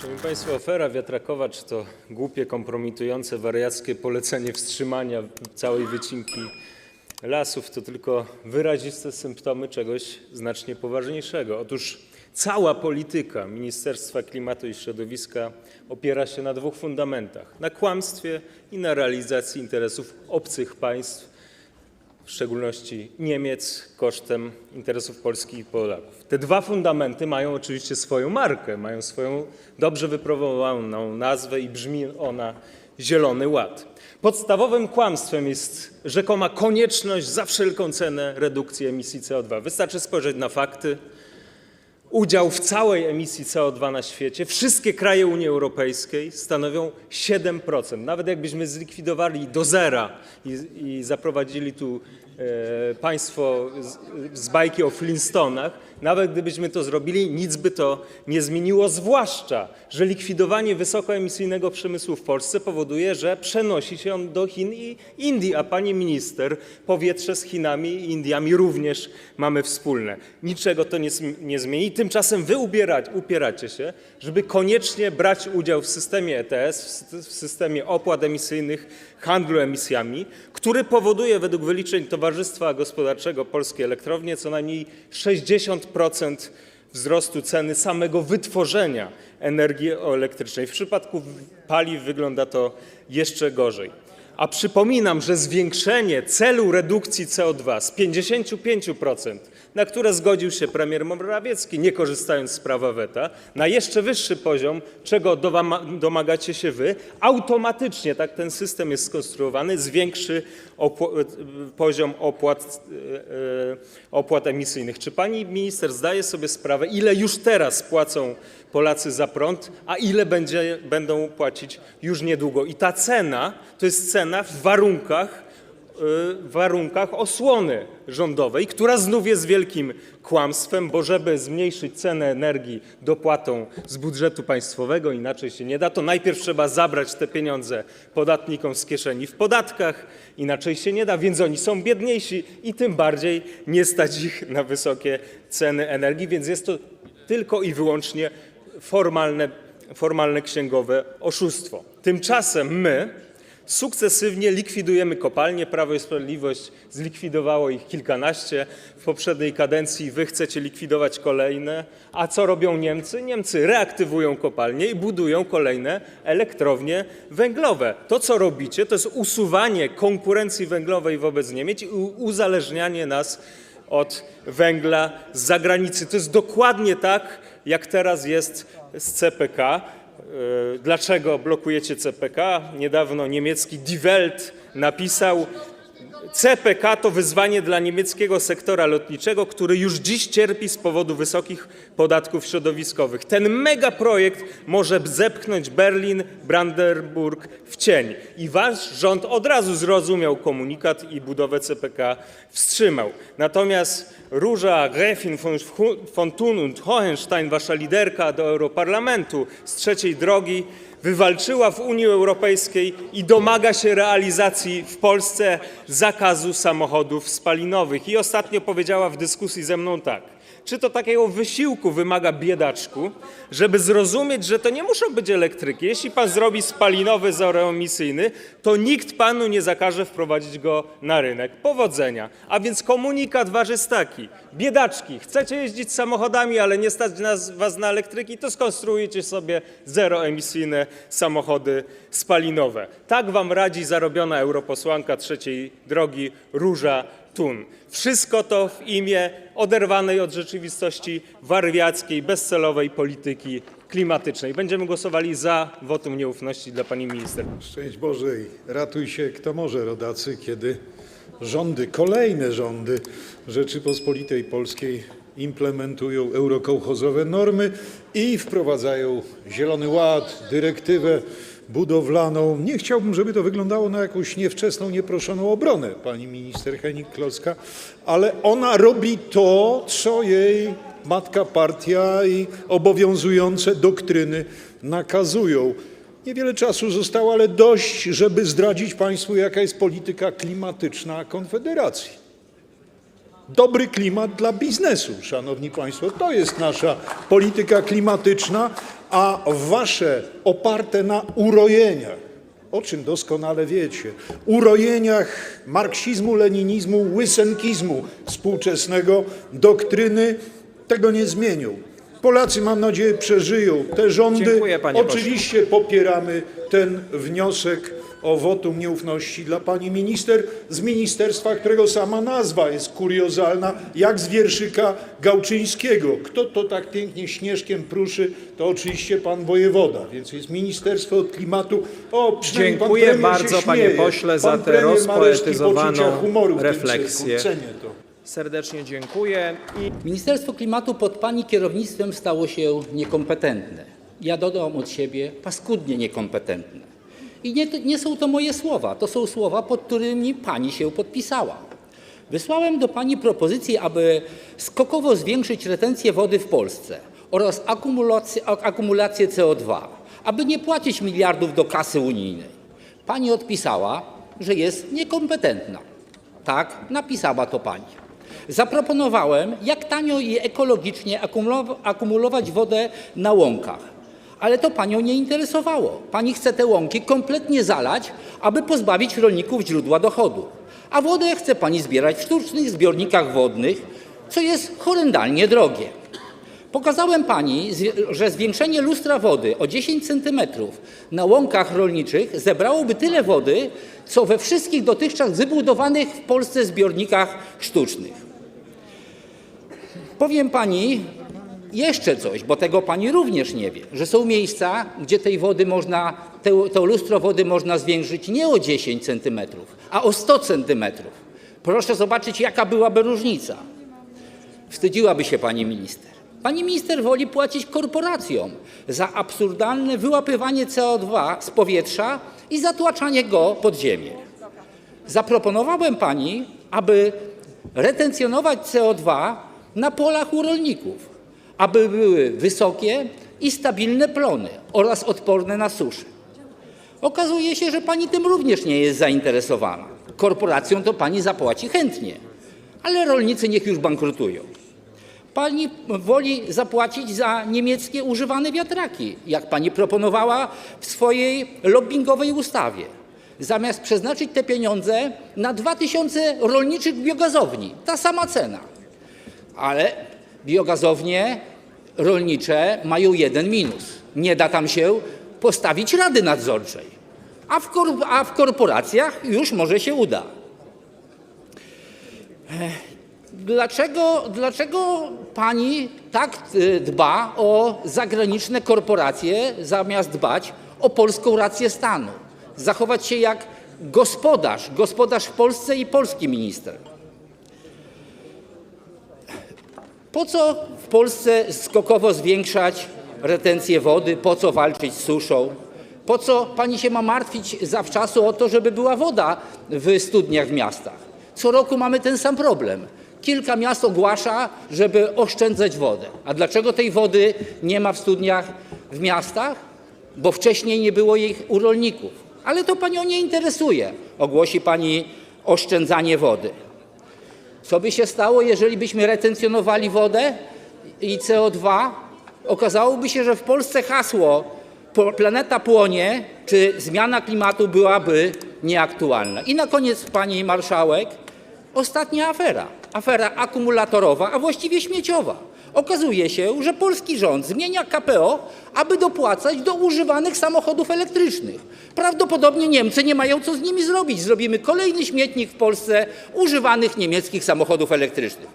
Szanowni Państwo, afera wiatrakowacz to głupie, kompromitujące, wariackie polecenie wstrzymania całej wycinki lasów. To tylko wyraziste symptomy czegoś znacznie poważniejszego. Otóż cała polityka Ministerstwa Klimatu i Środowiska opiera się na dwóch fundamentach: na kłamstwie i na realizacji interesów obcych państw, w szczególności Niemiec, kosztem interesów Polski i Polaków. Te dwa fundamenty mają oczywiście swoją markę, mają swoją dobrze wypromowaną nazwę i brzmi ona Zielony Ład. Podstawowym kłamstwem jest rzekoma konieczność za wszelką cenę redukcji emisji CO2. Wystarczy spojrzeć na fakty. Udział w całej emisji CO2 na świecie, wszystkie kraje Unii Europejskiej stanowią 7%. Nawet jakbyśmy zlikwidowali do zera i, i zaprowadzili tu e, państwo z, z bajki o Flintstonach, nawet gdybyśmy to zrobili, nic by to nie zmieniło, zwłaszcza, że likwidowanie wysokoemisyjnego przemysłu w Polsce powoduje, że przenosi się on do Chin i Indii, a pani minister, powietrze z Chinami i Indiami również mamy wspólne. Niczego to nie, nie zmieni. Tymczasem wy upieracie się, żeby koniecznie brać udział w systemie ETS, w systemie opłat emisyjnych, handlu emisjami, który powoduje według wyliczeń Towarzystwa Gospodarczego Polskie Elektrownie co najmniej 60% wzrostu ceny samego wytworzenia energii elektrycznej. W przypadku paliw wygląda to jeszcze gorzej. A przypominam, że zwiększenie celu redukcji CO2 z 55%, na które zgodził się premier Morawiecki, nie korzystając z prawa weta, na jeszcze wyższy poziom, czego domagacie się wy, automatycznie, tak ten system jest skonstruowany, zwiększy opł- poziom opłat, e, e, opłat emisyjnych. Czy pani minister zdaje sobie sprawę, ile już teraz płacą Polacy za prąd, a ile będzie, będą płacić już niedługo? I ta cena to jest cena w warunkach, warunkach osłony rządowej, która znów jest wielkim kłamstwem, bo żeby zmniejszyć cenę energii dopłatą z budżetu państwowego, inaczej się nie da, to najpierw trzeba zabrać te pieniądze podatnikom z kieszeni w podatkach, inaczej się nie da, więc oni są biedniejsi i tym bardziej nie stać ich na wysokie ceny energii, więc jest to tylko i wyłącznie formalne, formalne księgowe oszustwo. Tymczasem my sukcesywnie likwidujemy kopalnie. Prawo i Sprawiedliwość zlikwidowało ich kilkanaście w poprzedniej kadencji. Wy chcecie likwidować kolejne. A co robią Niemcy? Niemcy reaktywują kopalnie i budują kolejne elektrownie węglowe. To, co robicie, to jest usuwanie konkurencji węglowej wobec Niemiec i uzależnianie nas od węgla z zagranicy. To jest dokładnie tak, jak teraz jest z CPK. Dlaczego blokujecie CPK? Niedawno niemiecki Die Welt napisał, CPK to wyzwanie dla niemieckiego sektora lotniczego, który już dziś cierpi z powodu wysokich podatków środowiskowych. Ten megaprojekt może zepchnąć Berlin, Brandenburg w cień. I wasz rząd od razu zrozumiał komunikat i budowę CPK wstrzymał. Natomiast Róża Gräfin von, von Thun und Hohenstein, wasza liderka do Europarlamentu z trzeciej drogi, wywalczyła w Unii Europejskiej i domaga się realizacji w Polsce zakazu samochodów spalinowych. I ostatnio powiedziała w dyskusji ze mną tak. Czy to takiego wysiłku wymaga biedaczku, żeby zrozumieć, że to nie muszą być elektryki. Jeśli pan zrobi spalinowy zeroemisyjny, to nikt panu nie zakaże wprowadzić go na rynek. Powodzenia. A więc komunikat wasz jest taki. Biedaczki, chcecie jeździć samochodami, ale nie stać nas, was na elektryki, to skonstruujcie sobie zeroemisyjne samochody spalinowe. Tak wam radzi zarobiona europosłanka trzeciej drogi Róża Tun. Wszystko to w imię oderwanej od rzeczywistości wariackiej, bezcelowej polityki klimatycznej. Będziemy głosowali za wotum nieufności dla pani minister. Szczęść Boże i ratuj się kto może, rodacy, kiedy rządy, kolejne rządy Rzeczypospolitej Polskiej implementują eurokołchozowe normy i wprowadzają Zielony Ład, dyrektywę budowlaną. Nie chciałbym, żeby to wyglądało na jakąś niewczesną, nieproszoną obronę pani minister Henik-Kloska, ale ona robi to, co jej matka partia i obowiązujące doktryny nakazują. Niewiele czasu zostało, ale dość, żeby zdradzić Państwu, jaka jest polityka klimatyczna Konfederacji. Dobry klimat dla biznesu, szanowni państwo. To jest nasza polityka klimatyczna a wasze oparte na urojeniach, o czym doskonale wiecie, urojeniach marksizmu, leninizmu, łysenkizmu współczesnego, doktryny tego nie zmienią. Polacy, mam nadzieję, przeżyją te rządy. Dziękuję, panie pośle. Oczywiście popieramy ten wniosek o wotum nieufności dla pani minister z ministerstwa, którego sama nazwa jest kuriozalna, jak z wierszyka Gałczyńskiego. Kto to tak pięknie śnieżkiem pruszy, to oczywiście pan wojewoda, więc jest Ministerstwo od Klimatu. O, pan Dziękuję premier bardzo, panie pośle, za Pan tę rozpoetyzowaną refleksję. cyrku. Cenię to. Serdecznie dziękuję i Ministerstwo Klimatu pod pani kierownictwem stało się niekompetentne. Ja dodam od siebie paskudnie niekompetentne. I nie, nie są to moje słowa, to są słowa, pod którymi pani się podpisała. Wysłałem do pani propozycję, aby skokowo zwiększyć retencję wody w Polsce oraz akumulację, ak- akumulację CO2, aby nie płacić miliardów do kasy unijnej. Pani odpisała, że jest niekompetentna. Tak, napisała to pani. Zaproponowałem, jak tanio i ekologicznie akumulowa- akumulować wodę na łąkach. Ale to panią nie interesowało. Pani chce te łąki kompletnie zalać, aby pozbawić rolników źródła dochodu. A wodę chce pani zbierać w sztucznych zbiornikach wodnych, co jest horrendalnie drogie. Pokazałem pani, że zwiększenie lustra wody o 10 cm na łąkach rolniczych zebrałoby tyle wody, co we wszystkich dotychczas wybudowanych w Polsce zbiornikach sztucznych. Powiem pani jeszcze coś, bo tego pani również nie wie, że są miejsca, gdzie tej wody można, te, to lustro wody można zwiększyć nie o 10 cm, a o 100 cm. Proszę zobaczyć, jaka byłaby różnica. Wstydziłaby się pani minister. Pani minister woli płacić korporacjom za absurdalne wyłapywanie CO2 z powietrza i zatłaczanie go pod ziemię. Zaproponowałem pani, aby retencjonować CO2 na polach u rolników, aby były wysokie i stabilne plony oraz odporne na suszę. Okazuje się, że pani tym również nie jest zainteresowana. Korporacjom to pani zapłaci chętnie, ale rolnicy niech już bankrutują. Pani woli zapłacić za niemieckie używane wiatraki, jak pani proponowała w swojej lobbyingowej ustawie. Zamiast przeznaczyć te pieniądze na 2000 rolniczych biogazowni, ta sama cena. Ale biogazownie rolnicze mają jeden minus. Nie da tam się postawić rady nadzorczej. A w, a w korporacjach już może się uda. Dlaczego, dlaczego pani tak y, dba o zagraniczne korporacje, zamiast dbać o polską rację stanu? Zachować się jak gospodarz, gospodarz w Polsce i polski minister. Po co w Polsce skokowo zwiększać retencję wody? Po co walczyć z suszą? Po co pani się ma martwić zawczasu o to, żeby była woda w studniach w miastach? Co roku mamy ten sam problem. Kilka miast ogłasza, żeby oszczędzać wodę. A dlaczego tej wody nie ma w studniach w miastach? Bo wcześniej nie było jej u rolników. Ale to panią nie interesuje. Ogłosi pani oszczędzanie wody. Co by się stało, jeżeli byśmy retencjonowali wodę i CO2? Okazałoby się, że w Polsce hasło planeta płonie czy zmiana klimatu byłaby nieaktualna. I na koniec, pani marszałek, ostatnia afera. Afera akumulatorowa, a właściwie śmieciowa. Okazuje się, że polski rząd zmienia KPO, aby dopłacać do używanych samochodów elektrycznych. Prawdopodobnie Niemcy nie mają co z nimi zrobić. Zrobimy kolejny śmietnik w Polsce używanych niemieckich samochodów elektrycznych.